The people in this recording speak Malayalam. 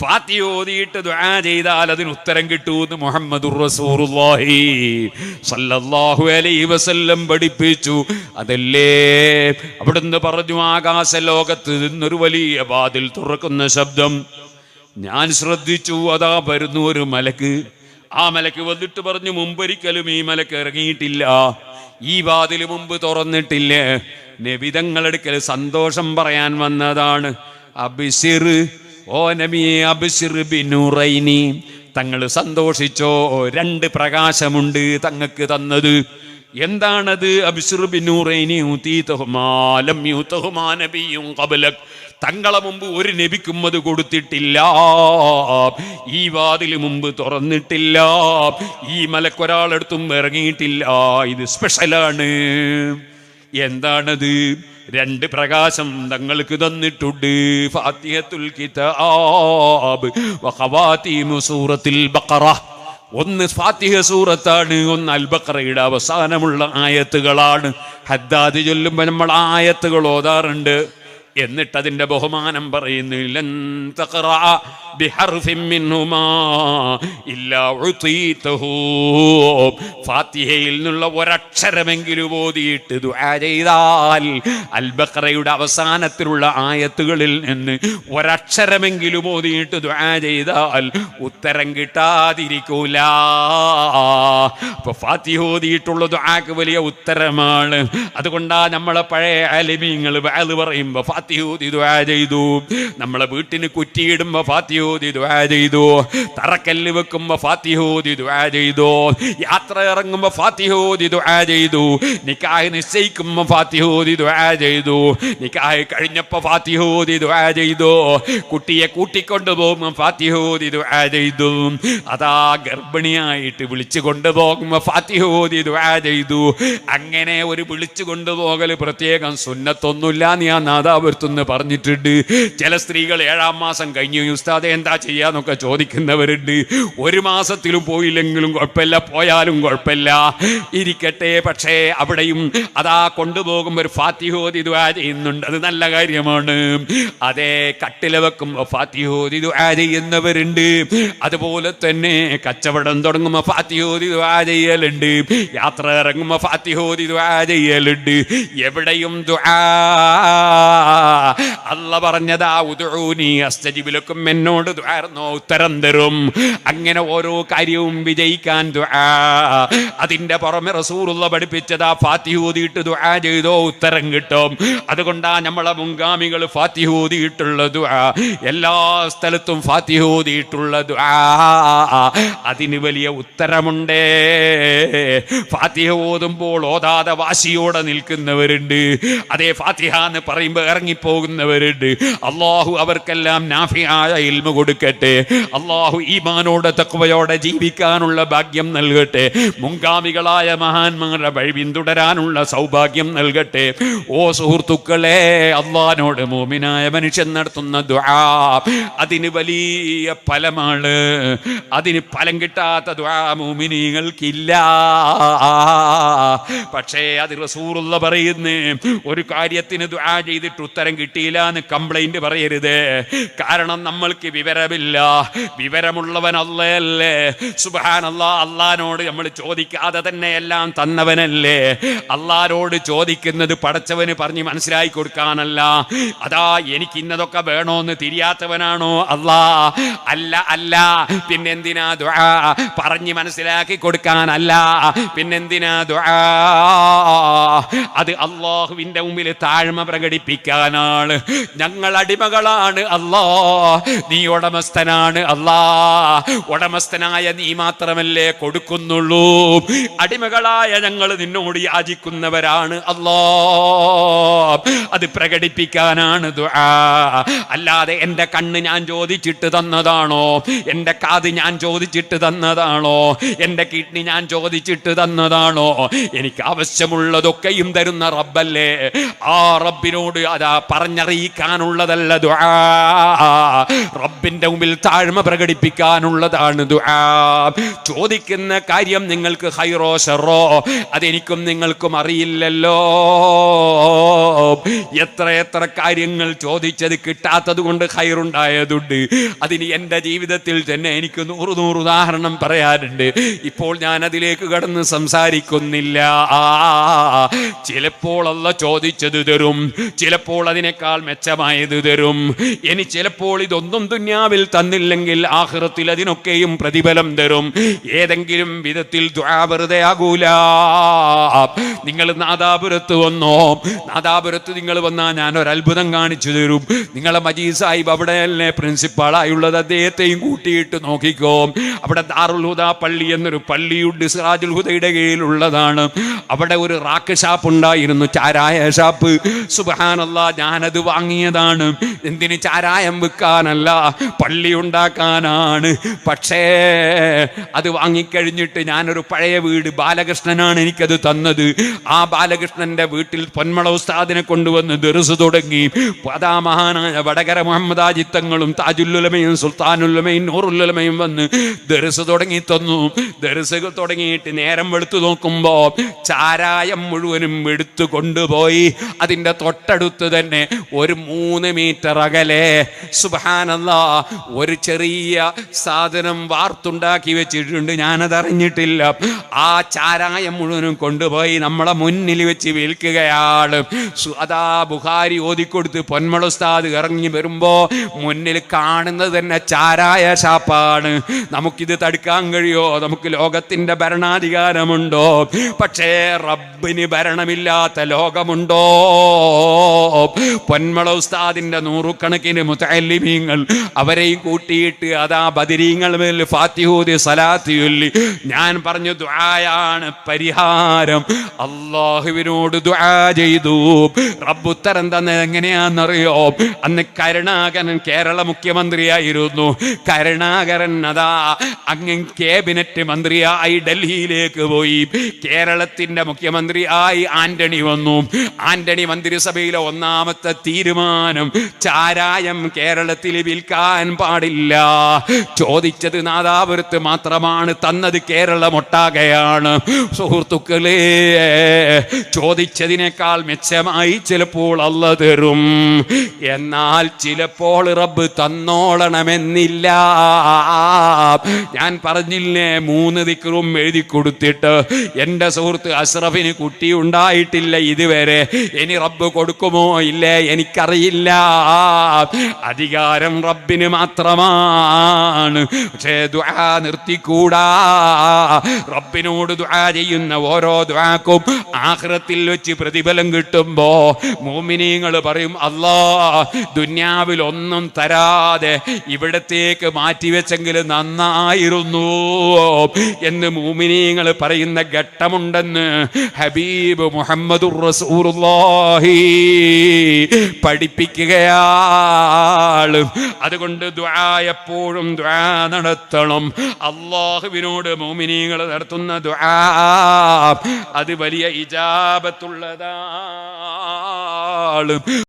ഫാത്തി ഓതിയിട്ട് ദുആ ചെയ്താൽ അതിന് ഉത്തരം കിട്ടൂന്ന് മുഹമ്മദുർ റസൂലുള്ളാഹി സല്ലല്ലാഹു അലൈഹി വസല്ലം പഠിപ്പിച്ചു. അതല്ലേ? അവിടുന്ന് പറഞ്ഞു ആകാശ ലോകത്ത് നിന്നൊരു വലിയ വാതിൽ തുറക്കുന്ന ശബ്ദം. ഞാൻ ശ്രദ്ധിച്ചു അതാ വരുന്നു ഒരു മലക്ക്. ആ മലക്ക് വന്നിട്ട് പറഞ്ഞു മുമ്പൊരിക്കലും ഈ മലക്ക് ഇറങ്ങിയിട്ടില്ല. ഈ വാതിൽ മുമ്പ് തുറന്നിട്ടില്ലേ. നബിതങ്ങളെടുക്കൽ സന്തോഷം പറയാൻ വന്നതാണ്. അബിസിർ ഓ നബിയെ ബിനുറൈനി തങ്ങൾ സന്തോഷിച്ചോ രണ്ട് പ്രകാശമുണ്ട് തങ്ങൾക്ക് തന്നത്. എന്താണത്? തങ്ങളെ മുമ്പ് ഒരു നബിക്കും അത് കൊടുത്തിട്ടില്ല. ഈ വാതിൽ മുമ്പ് തുറന്നിട്ടില്ല. ഈ മലക്കൊരാളെടുത്തും ഇറങ്ങിയിട്ടില്ല. ഇത് സ്പെഷ്യലാണ് എന്താണത്? രണ്ട് പ്രകാശം തങ്ങൾക്ക് തന്നിട്ടുണ്ട്. ഫാത്തിഹത്തുൽ കിതാബ് വഖവാതീമു സൂറത്തിൽ ബഖറ. ഒന്ന് ഫാത്തിഹ സൂറത്താണ് ഒന്ന് അൽബക്കറയുടെ അവസാനമുള്ള ആയത്തുകളാണ്. ഹദ്ദാദ് ചൊല്ലുമ്പോൾ നമ്മൾ ആയത്തുകൾ ഓതാറുണ്ട്. എന്നിട്ട് അതിന്റെ ബഹുമാനം പറയുന്നില്ല ഫാത്തിഹയിൽ നിന്നുള്ള ഒരക്ഷരമെങ്കിലും ഓതിയിട്ട് ദുആ ചെയ്താൽ അൽബക്കറയുടെ അവസാനത്തിലുള്ള ആയത്തുകളിൽ നിന്ന് ഒരക്ഷരമെങ്കിലും ഓതിയിട്ട് ദുആ ചെയ്താൽ ഉത്തരം കിട്ടാതിരിക്കൂല. അപ്പൊ ഫാത്തിഹ ഓതിയിട്ടുള്ള ദുആക്ക് വലിയ ഉത്തരമാണ്. അതുകൊണ്ടാ നമ്മളെ പഴയ അലിമീങ്ങൾ അത് പറയുമ്പോ ചെയ്തു. നമ്മളെ വീട്ടിന് കുറ്റിയിടുമ്പോ ഫാത്തിയോതി ചെയ്തു. തറക്കല്ല് വെക്കുമ്പോ ഫാത്തിഹോതി ചെയ്തു. യാത്ര ഇറങ്ങുമ്പോ ഫാത്തിഹോതി ചെയ്തു. നിക്കാഹ് നിശ്ചയിക്കുമ്പോ ഫാത്തിഹോതി ചെയ്തു. നിക്കാഹ് കഴിഞ്ഞപ്പോ ഫാത്തിഹോതി ചെയ്തു. കുട്ടിയെ കൂട്ടിക്കൊണ്ടു പോകുമ്പോ ഫാത്തിഹോതി ചെയ്തു. അതാ ഗർഭിണിയായിട്ട് വിളിച്ചു കൊണ്ടുപോകുമ്പോ ഫാത്തിഹോതി ചെയ്തു. അങ്ങനെ ഒരു വിളിച്ചു കൊണ്ടുപോകൽ പ്രത്യേകം സുന്നത്തൊന്നുമില്ല. ഞാൻ നാദാപുരത്തുനിന്ന് പറഞ്ഞിട്ടുണ്ട് ചില സ്ത്രീകൾ ഏഴാം മാസം കഴിഞ്ഞു ഉസ്താദെ എന്താ ചെയ്യാന്നൊക്കെ ചോദിക്കുന്നവരുണ്ട്. ഒരു മാസത്തിലും പോയില്ലെങ്കിലും കുഴപ്പമില്ല പോയാലും കുഴപ്പമില്ല. ഇരിക്കട്ടെ പക്ഷേ അവിടെയും അതാ കൊണ്ടുപോകുമ്പോൾ ഒരു ഫാത്തിഹോദി ദുആ ചെയ്യുന്നുണ്ട്. അത് നല്ല കാര്യമാണ്. അതേ കട്ടില വെക്കുമ്പോൾ ഫാത്തിഹോദി ദുആ ചെയ്യുന്നവരുണ്ട്. അതുപോലെ തന്നെ കച്ചവടം തുടങ്ങുമ്പോൾ ഫാത്തിഹോദി ദുആ ചെയ്യലുണ്ട്. യാത്ര ഇറങ്ങുമ്പോൾ ഫാത്തിഹോദി ദുആ ചെയ്യലുണ്ട്. എവിടെയും ദുആ Ah, അല്ല പറഞ്ഞതാ ഉദൂനി അസ്തജിബിലക്കും എന്നോട് ദുആർന്നോ ഉത്തരം തരും. അങ്ങനെ ഓരോ കാര്യവും വിജയിക്കാൻ അതിന്റെ പുറമെ റസൂറുള്ള പഠിപ്പിച്ചതാ ഫാത്തിഹൂതിയിട്ട് ദുആ ചെയ്തോ ഉത്തരം കിട്ടും. അതുകൊണ്ടാ നമ്മളെ മുൻഗാമികൾ ഫാത്തിഹൂതിയിട്ടുള്ള ദുആ. എല്ലാ സ്ഥലത്തും ഫാത്തിഹൂതിയിട്ടുള്ള ദുആ. അതിന് വലിയ ഉത്തരമുണ്ടേ. ഫാത്തിഹ ഓതുമ്പോൾ ഓതാതെ വാശിയോടെ നിൽക്കുന്നവരുണ്ട്. അതേ ഫാത്തിഹ എന്ന് പറയുമ്പോൾ ഇറങ്ങിപ്പോകുന്നവരുണ്ട് അള്ളാഹു അവർക്കെല്ലാം നാഫിയായ ഇൽമ കൊടുക്കട്ടെ. അള്ളാഹു ഈമാനോടെ തക്വയോടെ ജീവിക്കാനുള്ള ഭാഗ്യം നൽകട്ടെ. മുൻഗാമികളായ മഹാന്മാരുടെ വഴി പിന്തുടരാനുള്ള സൗഭാഗ്യം നൽകട്ടെ. ഓ സുഹൃത്തുക്കളെ അള്ളഹാനോട് മോമിനായ മനുഷ്യൻ നടത്തുന്ന ദുആ അതിന് വലിയ ഫലമാണ്. അതിന് ഫലം കിട്ടാത്ത ദുആ മോമിനികൾക്കില്ല പക്ഷേ അത് റസൂറുള്ള പറയുന്നേ ഒരു കാര്യത്തിന് ദ്വാ ചെയ്തിട്ട് ഉത്തരം കിട്ടിയില്ല എന്ന് കംപ്ലൈന്റ് പറയരുത്. കാരണം നമ്മൾക്ക് വിവരമില്ല. വിവരമുള്ളവൻ അല്ലേ സുബാൻ അല്ലാ അള്ളഹാനോട് നമ്മൾ ചോദിക്കാതെ തന്നെ എല്ലാം തന്നവനല്ലേ. അള്ളഹാനോട് ചോദിക്കുന്നത് പടച്ചവന് പറഞ്ഞ് മനസ്സിലാക്കി കൊടുക്കാനല്ല. അതാ എനിക്ക് ഇന്നതൊക്കെ വേണോന്ന് തിരിയാത്തവനാണോ? അല്ലാ അല്ല അല്ല. പിന്നെന്തിനാ ദുആ? പറഞ്ഞ് മനസ്സിലാക്കി കൊടുക്കാനല്ല. പിന്നെന്തിനാ ദുആ? അത് അള്ളാഹുവിന്റെ മുമ്പിൽ താഴ്മ പ്രകടിപ്പിക്കാനാണ്. ഞങ്ങൾ അടിമകളാണ് അല്ലാ. നീ ഉടമസ്ഥനാണ് അല്ലാ. ഉടമസ്ഥനായ നീ മാത്രമല്ലേ കൊടുക്കുന്നുള്ളൂ. അടിമകളായ ഞങ്ങൾ നിന്നോട് യാചിക്കുന്നവരാണ് അല്ലാ. അത് പ്രകടിപ്പിക്കാനാണ് അല്ലാതെ എന്റെ കണ്ണ് ഞാൻ ചോദിച്ചിട്ട് തന്നതാണോ? എന്റെ കാത് ഞാൻ ചോദിച്ചിട്ട് തന്നതാണോ? എന്റെ കിഡ്നി ഞാൻ ചോദിച്ചിട്ട് തന്നതാണോ? എനിക്ക് ആവശ്യമുള്ളതൊക്കെയും തരുന്ന റബ്ബല്ലേ? ആ റബ്ബിനോട് അതാ പറഞ്ഞറിയിക്കാനുള്ളതല്ല ദുആ. റബ്ബിന്റെ മുമ്പിൽ താഴ്മ പ്രകടിപ്പിക്കാനുള്ളതാണ് ദുആ. ചോദിക്കുന്ന കാര്യം നിങ്ങൾക്ക് ഹൈറോ ഷെറോ അതെനിക്കും നിങ്ങൾക്കും അറിയില്ലല്ലോ. എത്ര എത്ര കാര്യങ്ങൾ ചോദിച്ചത് കിട്ടാത്തത് കൊണ്ട് ഹൈറുണ്ടായതുണ്ട് അതിന് എന്റെ ജീവിതത്തിൽ തന്നെ എനിക്ക് നൂറ് നൂറ് ഉദാഹരണം പറയാറുണ്ട് ഇപ്പോൾ ഞാൻ അതിലേക്ക് കടന്ന് സംസാരിക്കുന്നില്ല. ചിലപ്പോൾ അല്ല ചോദിച്ചത് തരും. ചിലപ്പോൾ അതിനേക്കാൾ മെച്ചമായത് തരും ഇനി ചിലപ്പോൾ ഇതൊന്നും ദുന്യാവിൽ തന്നില്ലെങ്കിൽ ആഹൃത്തിൽ അതിനൊക്കെയും പ്രതിഫലം തരും. ഏതെങ്കിലും വിധത്തിൽ വെറുതെ ആകൂല. നിങ്ങൾ നാദാപുരത്ത് വന്നോ? നാദാപുരത്ത് നിങ്ങൾ വന്നാൽ ഞാൻ ഒരു അത്ഭുതം കാണിച്ചു തരും. നിങ്ങളെ മജീദ് സാഹിബ് അവിടെ അവിടെയല്ലേ പ്രിൻസിപ്പാളായുള്ളത്? അദ്ദേഹത്തെയും കൂട്ടിയിട്ട് നോക്കിക്കോ. അവിടെ ദാറുൽ ഹുദ പള്ളി എന്നൊരു പള്ളിയുണ്ട്. സിറാജുൽ ഹുദയുടെ കീഴിലുള്ളതാണ്. അവിടെ ഒരു റാക്ക് ഷാപ്പ് ഉണ്ടായിരുന്നു. ചാരായ ഷാപ്പ്. സുബാനല്ല ഞാനത് വാങ്ങിയതാണ്. എന്തിന് ചാരായം വിൽക്കാനല്ല പള്ളി ഉണ്ടാക്കാനാണ്. പക്ഷേ അത് വാങ്ങിക്കഴിഞ്ഞിട്ട് ഞാനൊരു പഴയ വീട് ബാലകൃഷ്ണനാണ് എനിക്കത് തന്നത്. ആ ബാലകൃഷ്ണന്റെ വീട്ടിൽ പൊന്മള ഉസ്താദിനെ കൊണ്ടുവന്ന് ദർസ് തുടങ്ങി. പതാ മഹാനായ വടകര മുഹമ്മദ് ആജിത്തങ്ങളും താജുല്ലുലമയും സുൽത്താനുല്ലമയും നൂറുല്ലുലമയും വന്ന് ദർസ് തുടങ്ങി തന്നു. ദർസ് തുടങ്ങിയിട്ട് നേരം വെളുത്തു നോക്കുമ്പോൾ ചാരായം മുഴുവനും എടുത്തു കൊണ്ടുപോയി. അതിന്റെ തൊട്ടടുത്ത് തന്നെ മൂന്ന് മീറ്റർ അകലെ. സുബാനല്ല ഒരു ചെറിയ സാധനം വാർത്തുണ്ടാക്കി വെച്ചിട്ടുണ്ട്. ഞാനത് അറിഞ്ഞിട്ടില്ല ആ ചാരായം മുഴുവനും കൊണ്ടുപോയി നമ്മളെ മുന്നിൽ വെച്ച് വിൽക്കുകയാണ്. അതാ ബുഹാരി ഓതിക്കൊടുത്ത് പൊന്മളുസ്താദ് ഇറങ്ങി വരുമ്പോ മുന്നിൽ കാണുന്നത് തന്നെ ചാരായ ഷാപ്പാണ്. നമുക്കിത് തടുക്കാൻ കഴിയോ? നമുക്ക് ലോകത്തിന്റെ ഭരണാധികാരമുണ്ടോ? പക്ഷേ റബ്ബിന് ഭരണമില്ലാത്ത ലോകമുണ്ടോ? പൊന്മള ഉസ്താദിന്റെ നൂറുകണക്കിന് മുത്തല്ലിമീങ്ങൾ അവരെയും കൂട്ടിയിട്ട് അതാ ബദിരീങ്ങൾ ഫാത്തിഹൂദി സലാത്തി ചൊല്ലി. ഞാൻ പറഞ്ഞു ദ്വായാണ് പരിഹാരം. അള്ളാഹുവിനോട് ദ്വാ ചെയ്തു. റബ്ബുത്തരം തന്നെ എങ്ങനെയാണെന്നറിയോ? അന്ന് കരുണാകരൻ കേരള മുഖ്യമന്ത്രിയായിരുന്നു. കരുണാകരൻ അതാ അങ്ങ് ക്യാബിനറ്റ് മന്ത്രിയായി ഡൽഹിയിലേക്ക് പോയി. കേരളത്തിന്റെ മുഖ്യമന്ത്രിയായി ആന്റണി വന്നു. ആന്റണി മന്ത്രിസഭയിലെ ഒന്നാമത്തെ തീരുമാനം. ചാരായം കേരളത്തിൽ വിൽക്കാൻ പാടില്ല. ചോദിച്ചത് നാദാപുരത്ത് മാത്രമാണ് തന്നത് കേരളമൊട്ടാകെയാണ്. സുഹൃത്തുക്കളെ ചോദിച്ചതിനേക്കാൾ മെച്ചമായി ചിലപ്പോൾ അല്ല തരും. എന്നാൽ ചിലപ്പോൾ റബ്ബ് തന്നോളണമെന്നില്ല. ഞാൻ പറഞ്ഞില്ലേ മൂന്ന് ദിക്കറും എഴുതി കൊടുത്തിട്ട് എന്റെ സുഹൃത്ത് അഷ്റഫിന് കുട്ടി ഉണ്ടായിട്ടില്ല ഇതുവരെ. ഇനി റബ്ബ് കൊടുക്കുമോ? ഇല്ലേ എനിക്കറിയില്ല. അധികാരം റബ്ബിന് മാത്രമാണ്. പക്ഷേ ദുആ നിർത്തിക്കൂടാ. റബ്ബിനോട് ദുആ ചെയ്യുന്ന ഓരോ ദുആക്കും ആഖിറത്തിൽ വെച്ച് പ്രതിഫലം കിട്ടുമ്പോ മോമിനിയങ്ങൾ പറയും അല്ലാ ദുന്യാവിൽ ഒന്നും തരാതെ ഇവിടത്തേക്ക് മാറ്റിവെച്ചെങ്കിൽ നന്നായിരുന്നു എന്ന് മൂമിനീങ്ങൾ പറയുന്ന ഘട്ടമുണ്ടെന്ന് ഹബീബ് മുഹമ്മദുർ റസൂലുള്ളാഹി പഠിപ്പിക്കുകയാണ് അതുകൊണ്ട് ദുആ എപ്പോഴും ദുആ നടത്തണം. അള്ളാഹുവിനോട് മോമിനീങ്ങൾ നടത്തുന്ന ദ്വാ അത് വലിയ ഇജാബത്തുള്ളതാണ്